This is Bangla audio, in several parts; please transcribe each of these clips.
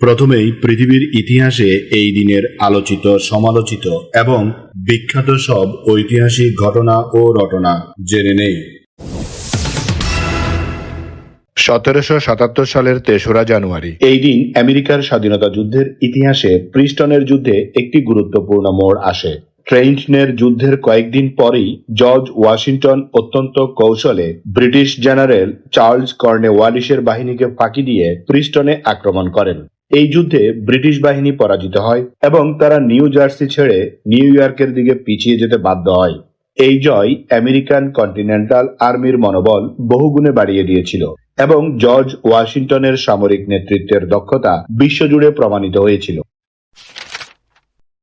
প্রথমেই পৃথিবীর ইতিহাসে এই দিনের আলোচিত সমালোচিত এবং বিখ্যাত সব ঐতিহাসিক ঘটনা ও রটনা জেনে নেই। সতেরোশো সাতাত্তর সালের তেসরা জানুয়ারি। এই দিন আমেরিকার স্বাধীনতা যুদ্ধের ইতিহাসে প্রিস্টনের যুদ্ধে একটি গুরুত্বপূর্ণ মোড় আসে। ট্রেন্টনের যুদ্ধের কয়েকদিন পরেই জর্জ ওয়াশিংটন অত্যন্ত কৌশলে ব্রিটিশ জেনারেল চার্লস কর্নে ওয়ালিসের বাহিনীকে ফাঁকি দিয়ে প্রিস্টনে আক্রমণ করেন। এই যুদ্ধে ব্রিটিশ বাহিনী পরাজিত হয় এবং তারা নিউ জার্সি ছেড়ে নিউ ইয়র্কের দিকে পিছিয়ে যেতে বাধ্য হয়। এই জয় আমেরিকান কন্টিনেন্টাল আর্মির মনোবল বহুগুণে বাড়িয়ে দিয়েছিল এবং জর্জ ওয়াশিংটনের সামরিক নেতৃত্বের দক্ষতা বিশ্বজুড়ে প্রমাণিত হয়েছিল।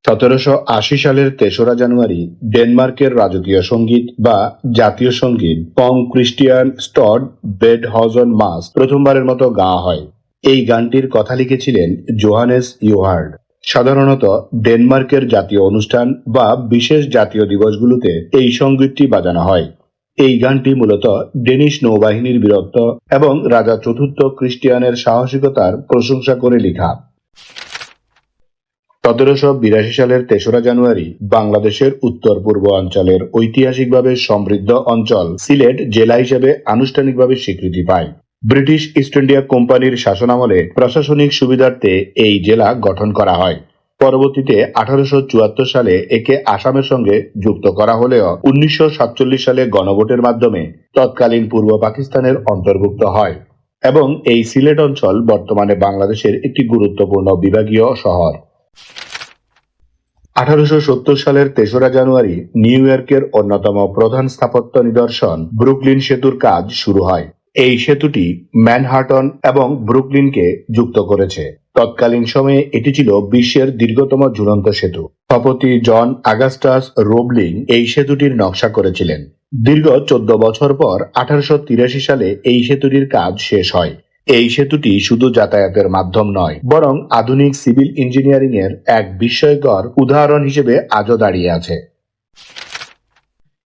সতেরোশো আশি সালের তেসরা জানুয়ারি ডেনমার্কের রাজকীয় সংগীত বা জাতীয় সংগীত পং ক্রিস্টিয়ান স্টড বেড হজন মাস প্রথমবারের মতো গাওয়া হয়। এই গানটির কথা লিখেছিলেন জোহানেস ইউহার্ড। সাধারণত ডেনমার্কের জাতীয় অনুষ্ঠান বা বিশেষ জাতীয় দিবসগুলোতে এই সঙ্গীতটি বাজানো হয়। এই গানটি মূলত ডেনিশ নৌবাহিনীর বীরত্ব এবং রাজা চতুর্থ ক্রিস্টিয়ানের সাহসিকতার প্রশংসা করে লেখা। সতেরোশো বিরাশি সালের তেসরা জানুয়ারি বাংলাদেশের উত্তর পূর্ব অঞ্চলের ঐতিহাসিকভাবে সমৃদ্ধ অঞ্চল সিলেট জেলা হিসেবে আনুষ্ঠানিকভাবে স্বীকৃতি পায়। ব্রিটিশ ইস্ট ইন্ডিয়া কোম্পানির শাসনামলে প্রশাসনিক সুবিধার্থে এই জেলা গঠন করা হয়। পরবর্তীতে আঠারোশো চুয়াত্তর সালে একে আসামের সঙ্গে যুক্ত করা হলেও উনিশশো সাতচল্লিশ সালে গণভোটের মাধ্যমে তৎকালীন পূর্ব পাকিস্তানের অন্তর্ভুক্ত হয় এবং এই সিলেট অঞ্চল বর্তমানে বাংলাদেশের একটি গুরুত্বপূর্ণ বিভাগীয় শহর। আঠারোশো সত্তর সালের তেসরা জানুয়ারি নিউ ইয়র্কের অন্যতম প্রধান স্থাপত্য নিদর্শন ব্রুকলিন সেতুর কাজ শুরু হয়। এই সেতুটি ম্যানহাটন এবং ব্রুকলিনকে যুক্ত করেছে। তৎকালীন সময়ে এটি ছিল বিশ্বের দীর্ঘতম ঝুলন্ত সেতু। স্থপতি জন আগাস্টাস রোবলিং এই সেতুটির নকশা করেছিলেন। দীর্ঘ চোদ্দ বছর পর আঠারোশো তিরাশি সালে এই সেতুটির কাজ শেষ হয়। এই সেতুটি শুধু যাতায়াতের মাধ্যম নয়, বরং আধুনিক সিভিল ইঞ্জিনিয়ারিং এর এক বিস্ময়কর উদাহরণ হিসেবে আজও দাঁড়িয়ে আছে।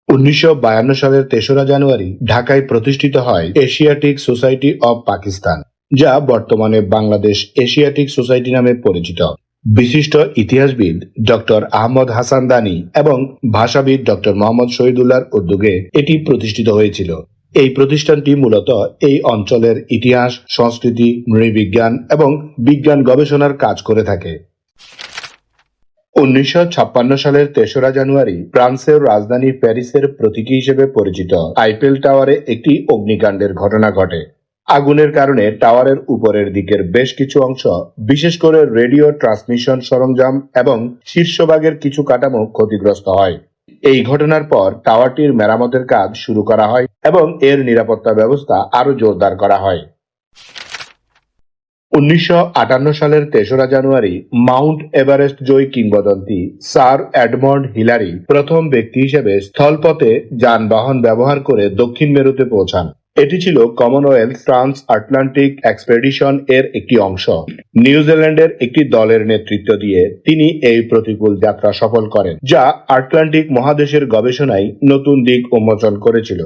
উনিশশো বায়ান্ন সালের তেসরা জানুয়ারি ঢাকায় প্রতিষ্ঠিত হয় এশিয়াটিক সোসাইটি অব পাকিস্তান, যা বর্তমানে বাংলাদেশ এশিয়াটিক সোসাইটি নামে পরিচিত। বিশিষ্ট ইতিহাসবিদ ডক্টর আহমদ হাসান দানি এবং ভাষাবিদ ডক্টর মোহাম্মদ শহীদুল্লাহর উদ্যোগে এটি প্রতিষ্ঠিত হয়েছিল। এই প্রতিষ্ঠানটি মূলত এই অঞ্চলের ইতিহাস, সংস্কৃতি, নৃবিজ্ঞান এবং বিজ্ঞান গবেষণার কাজ করে থাকে। উনিশশো ছাপ্পান্ন সালের তেসরা জানুয়ারি ফ্রান্সের রাজধানী প্যারিসের প্রতীকী হিসেবে পরিচিত। আইপেল টাওয়ারে একটি অগ্নিকাণ্ডের ঘটনা ঘটে। আগুনের কারণে টাওয়ারের উপরের দিকের বেশ কিছু অংশ, বিশেষ করে রেডিও ট্রান্সমিশন সরঞ্জাম এবং শীর্ষভাগের কিছু কাঠামো ক্ষতিগ্রস্ত হয়। এই ঘটনার পর টাওয়ারটির মেরামতের কাজ শুরু করা হয় এবং এর নিরাপত্তা ব্যবস্থা আরও জোরদার করা হয়। উনিশশো আটান্ন সালের তেসরা জানুয়ারি মাউন্ট এভারেস্ট জয়ী কিংবদন্তি স্যার এডমন্ড হিলারি প্রথম ব্যক্তি হিসেবে স্থলপথে যানবাহন ব্যবহার করে দক্ষিণ মেরুতে পৌঁছান। এটি ছিল কমনওয়েলথ ট্রান্স আটলান্টিক এক্সপেডিশন এর একটি অংশ। নিউজিল্যান্ডের একটি দলের নেতৃত্ব দিয়ে তিনি এই প্রতিকূল যাত্রা সফল করেন, যা আটলান্টিক মহাদেশের গবেষণায় নতুন দিক উন্মোচন করেছিল।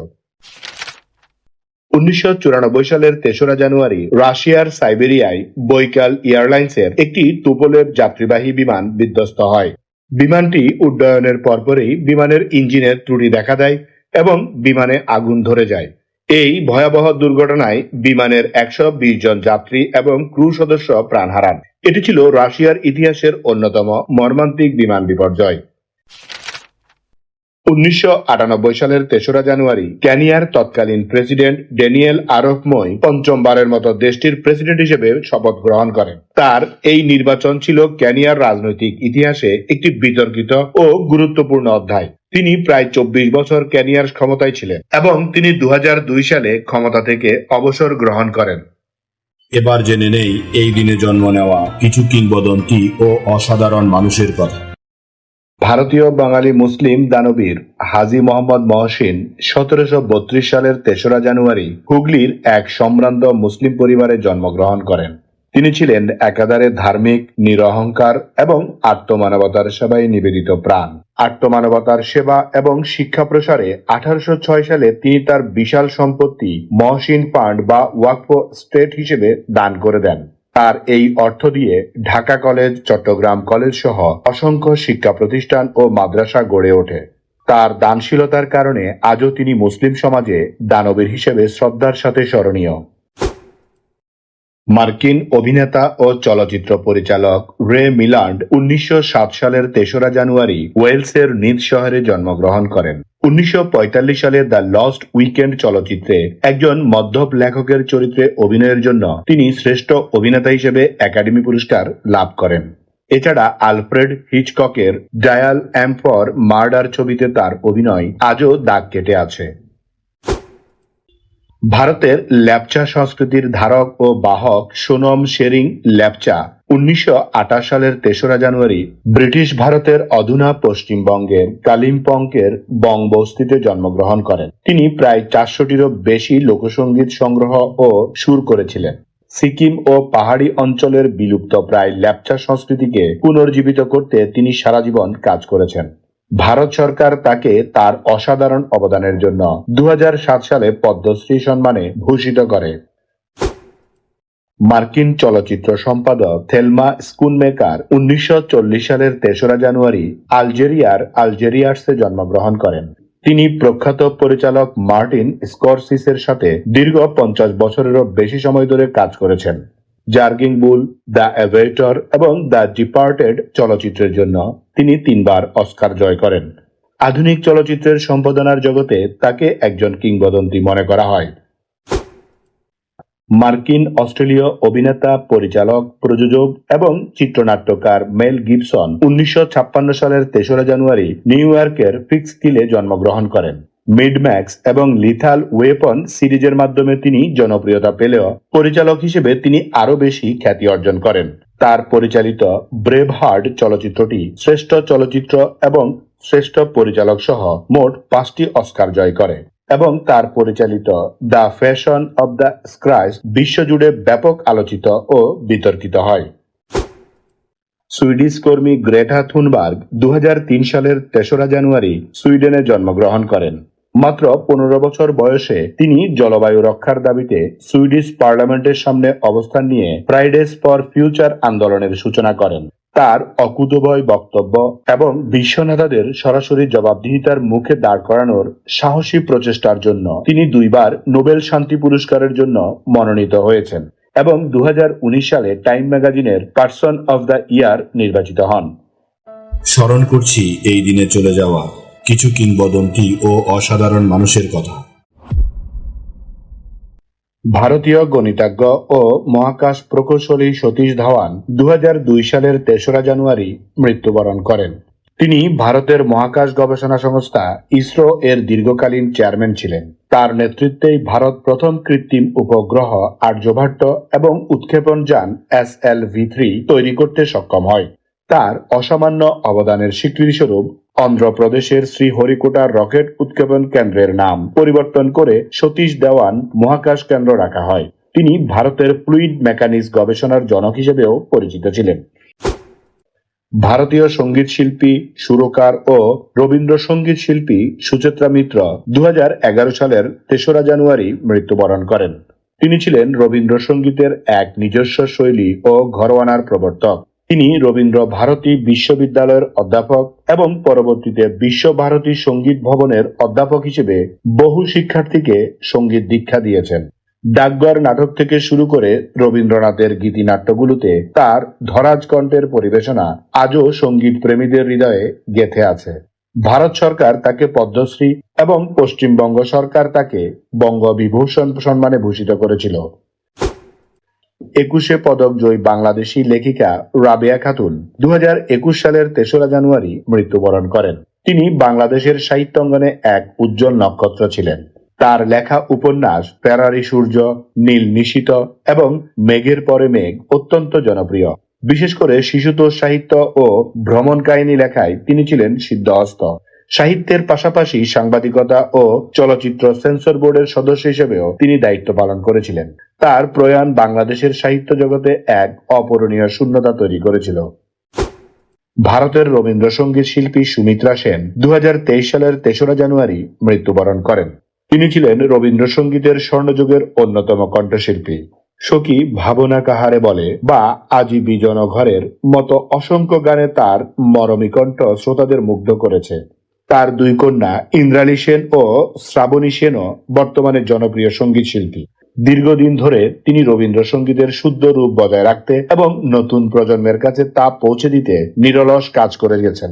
উনিশশো চুরানব্বই সালের তেসরা জানুয়ারি রাশিয়ার সাইবেরিয়ায় বৈকাল এয়ারলাইন্সের একটি টুপোলেভ যাত্রীবাহী বিমান বিধ্বস্ত হয়। বিমানটি উড্ডয়নের পরপরই বিমানের ইঞ্জিনের ত্রুটি দেখা দেয় এবং বিমানে আগুন ধরে যায়। এই ভয়াবহ দুর্ঘটনায় বিমানের একশো বিশ জন যাত্রী এবং ক্রু সদস্য প্রাণ হারান। এটি ছিল রাশিয়ার ইতিহাসের অন্যতম মর্মান্তিক বিমান বিপর্যয়। উনিশশো আটানব্বই সালের তেসরা জানুয়ারি ক্যানিয়ার তৎকালীন প্রেসিডেন্ট ড্যানিয়েল আরফ মই পঞ্চমবারের মতো দেশটির প্রেসিডেন্ট হিসেবে শপথ গ্রহণ করেন। তার এই নির্বাচন ছিল ক্যানিয়ার রাজনৈতিক ইতিহাসে একটি বিতর্কিত ও গুরুত্বপূর্ণ অধ্যায়। তিনি প্রায় চব্বিশ বছর ক্যানিয়ার ক্ষমতায় ছিলেন এবং তিনি দু হাজার দুই সালে ক্ষমতা থেকে অবসর গ্রহণ করেন। এবার জেনে নেই এই দিনে জন্ম নেওয়া কিছু কিংবদন্তি ও অসাধারণ মানুষের কথা। ভারতীয় বাঙালি মুসলিম দানবীর হাজী মোহাম্মদ মহসিন সতেরোশো বত্রিশ সালের তেসরা জানুয়ারি হুগলির এক সম্ভ্রান্ত মুসলিম পরিবারে জন্মগ্রহণ করেন। তিনি ছিলেন একাধারে ধার্মিক, নিরহংকার এবং আত্মমানবতার সেবায় নিবেদিত প্রাণ। আত্মমানবতার সেবা এবং শিক্ষা প্রসারে আঠারোশো ছয় সালে তিনি তার বিশাল সম্পত্তি মহসিন ফান্ড বা ওয়াকফ স্টেট হিসেবে দান করে দেন। তার এই অর্থ দিয়ে ঢাকা কলেজ, চট্টগ্রাম কলেজ সহ অসংখ্য শিক্ষা প্রতিষ্ঠান ও মাদ্রাসা গড়ে ওঠে। তার দানশীলতার কারণে আজও তিনি মুসলিম সমাজে দানবের হিসেবে শ্রদ্ধার সাথে স্মরণীয়। মার্কিন অভিনেতা ও চলচ্চিত্র পরিচালক রে মিলান্ড উনিশশো সাত সালের তেসরা জানুয়ারি ওয়েলসের নিজ শহরে জন্মগ্রহণ করেন। উনিশশো পঁয়তাল্লিশ সালে দ্য লস্ট উইকেন্ড চলচ্চিত্রে একজন মধ্যপ লেখকের চরিত্রে অভিনয়ের জন্য তিনি শ্রেষ্ঠ অভিনেতা হিসেবে একাডেমি পুরস্কার লাভ করেন। এছাড়া আলফ্রেড হিচককের ডায়াল অ্যাম ফর মার্ডার ছবিতে তার অভিনয় আজও দাগ কেটে আছে। ভারতের ল্যাপচা সংস্কৃতির ধারক ও বাহক সোনম শেরিং ল্যাপচা উনিশশো আটাশ সালের তেসরা জানুয়ারি ব্রিটিশ ভারতের অধুনা পশ্চিমবঙ্গের কালিম্পংকের বংবস্তিতে জন্মগ্রহণ করেন। তিনি প্রায় চারশোটিরও বেশি লোকসঙ্গীত সংগ্রহ ও সুর করেছিলেন। সিকিম ও পাহাড়ি অঞ্চলের বিলুপ্ত প্রায় ল্যাপচা সংস্কৃতিকে পুনর্জীবিত করতে তিনি সারা জীবন কাজ করেছেন। ভারত সরকার তাকে তার অসাধারণ অবদানের জন্য দু হাজার সাত সালে পদ্মশ্রী সম্মানে ভূষিত করে। মার্কিন চলচ্চিত্র সম্পাদক থেলমা স্কুনমেকার উনিশশো সালের তেসরা জানুয়ারি আলজেরিয়ার আলজেরিয়ার্সে জন্মগ্রহণ করেন। তিনি প্রখ্যাত পরিচালক মার্টিন স্করসিসের সাথে দীর্ঘ পঞ্চাশ বছরেরও বেশি সময় ধরে কাজ করেছেন। জার্গিং বুল, দ্য অ্যাভেটর এবং দ্য ডিপার্টেড চলচ্চিত্রের জন্য তিনি তিনবার অস্কার জয় করেন। আধুনিক চলচ্চিত্রের সম্পাদনার জগতে তাকে একজন কিংবদন্তি মনে করা হয়। মার্কিন, অস্ট্রেলীয় অভিনেতা, পরিচালক, প্রযোজক এবং চিত্রনাট্যকার মেল গিবসন উনিশশো ছাপ্পান্ন সালের তেসরা জানুয়ারি নিউ ইয়র্কের ফিক্স কিলে জন্মগ্রহণ করেন। মিডম্যাক্স এবং লিথাল ওয়েপন সিরিজের মাধ্যমে তিনি জনপ্রিয়তা পেলেও পরিচালক হিসেবে তিনি আরও বেশি খ্যাতি অর্জন করেন। তার পরিচালিত ব্রেভ হার্ড চলচ্চিত্রটি শ্রেষ্ঠ চলচ্চিত্র এবং শ্রেষ্ঠ পরিচালক সহ মোট পাঁচটি অস্কার জয় করে এবং তার পরিচালিত The Passion of the Christ বিশ্বজুড়ে ব্যাপক আলোচিত ও বিতর্কিত হয়। সুইডিশ কর্মী গ্রেটা থুনবার্গ দু হাজার তিন সালের তেসরা জানুয়ারি সুইডেনে জন্মগ্রহণ করেন। মাত্র পনেরো বছর বয়সে তিনি জলবায়ু রক্ষার দাবিতে সুইডিশ পার্লামেন্টের সামনে অবস্থান নিয়ে ফ্রাইডেজ ফর ফিউচার আন্দোলনের সূচনা করেন। তার অকুতভয় বক্তব্য এবং বিশ্ব নেতাদের সরাসরি জবাবদিহিতার মুখে দাঁড় করানোর সাহসী প্রচেষ্টার জন্য তিনি দুইবার নোবেল শান্তি পুরস্কারের জন্য মনোনীত হয়েছেন এবং দু হাজার উনিশ সালে টাইম ম্যাগাজিনের পার্সন অব দ্য ইয়ার নির্বাচিত হন। স্মরণ করছি এই দিনে চলে যাওয়া কিছু কিংবদন্তি ও অসাধারণ মানুষের কথা। ভারতীয় গণিতজ্ঞ ও মহাকাশ প্রকৌশলী সতীশ ধাওয়ান দু হাজার দুই সালের তেসরা জানুয়ারি মৃত্যুবরণ করেন। তিনি ভারতের মহাকাশ গবেষণা সংস্থা ইসরো এর দীর্ঘকালীন চেয়ারম্যান ছিলেন। তার নেতৃত্বেই ভারত প্রথম কৃত্রিম উপগ্রহ আর্যভট্ট এবং উৎক্ষেপণ যান এস এল ভি থ্রি তৈরি করতে সক্ষম হয়। তার অসামান্য অবদানের স্বীকৃতিস্বরূপ অন্ধ্রপ্রদেশের শ্রীহরিকোটার রকেট উৎক্ষেপণ কেন্দ্রের নাম পরিবর্তন করে সতীশ দেওয়ান মহাকাশ কেন্দ্র রাখা হয়। তিনি ভারতের ফ্লুইড মেকানিক্স গবেষণার জনক হিসেবেও পরিচিত ছিলেন। ভারতীয় সংগীত শিল্পী সুরকার ও রবীন্দ্রসঙ্গীত শিল্পী সুচিত্রা মিত্র দু হাজার এগারো সালের তেসরা জানুয়ারি মৃত্যুবরণ করেন। তিনি ছিলেন রবীন্দ্রসঙ্গীতের এক নিজস্ব শৈলী ও ঘরোয়ানার প্রবর্তক। তিনি রবীন্দ্র ভারতী বিশ্ববিদ্যালয়ের অধ্যাপক এবং পরবর্তীতে বিশ্বভারতী সংগীত ভবনের অধ্যাপক হিসেবে বহু শিক্ষার্থীকে সংগীত দীক্ষা দিয়েছেন। ডাকঘর নাটক থেকে শুরু করে রবীন্দ্রনাথের গীতিনাট্যগুলোতে তার ধরাজ কণ্ঠের পরিবেশনা আজও সংগীত প্রেমীদের হৃদয়ে গেথে আছে। ভারত সরকার তাকে পদ্মশ্রী এবং পশ্চিমবঙ্গ সরকার তাকে বঙ্গবিভূষণ সম্মানে ভূষিত করেছিল। একুশে পদক জয়ী বাংলাদেশী লেখিকা রাবেয়া খাতুন দু সালের তেসরা জানুয়ারি মৃত্যুবরণ করেন। তিনি বাংলাদেশের সাহিত্যাঙ্গনে এক উজ্জ্বল নক্ষত্র ছিলেন। তার লেখা উপন্যাস প্যারারি সূর্য, নীল নিশিত এবং মেঘের পরে মেঘ অত্যন্ত জনপ্রিয়। বিশেষ করে শিশুতোষ সাহিত্য ও ভ্রমণ কাহিনী লেখায় তিনি ছিলেন সিদ্ধহস্ত। সাহিত্যের পাশাপাশি সাংবাদিকতা ও চলচ্চিত্র সেন্সর বোর্ডের সদস্য হিসেবেও তিনি দায়িত্ব পালন করেছিলেন। তার প্রয়াণ বাংলাদেশের সাহিত্য জগতে এক অপূরণীয় শূন্যতা তৈরি করেছিল। ভারতের রবীন্দ্রসঙ্গীত শিল্পী সুমিত্রা সেন দু হাজার তেইশ সালের তেসরা জানুয়ারি মৃত্যুবরণ করেন। তিনি ছিলেন রবীন্দ্রসঙ্গীতের স্বর্ণযুগের অন্যতম কণ্ঠশিল্পী। সখী ভাবনা কাহারে বলে বা আজি বিজন ঘরের মতো অসংখ্য গানে তার মরমী কণ্ঠ শ্রোতাদের মুগ্ধ করেছে। তার দুই কন্যা ইন্দ্রালী সেন ও শ্রাবণী সেনও বর্তমানে জনপ্রিয় সংগীত শিল্পী দীর্ঘদিন ধরে তিনি রবীন্দ্রসঙ্গীতের শুদ্ধ রূপ বজায় রাখতে এবং নতুন প্রজন্মের কাছে তা পৌঁছে দিতে নিরলস কাজ করে গেছেন।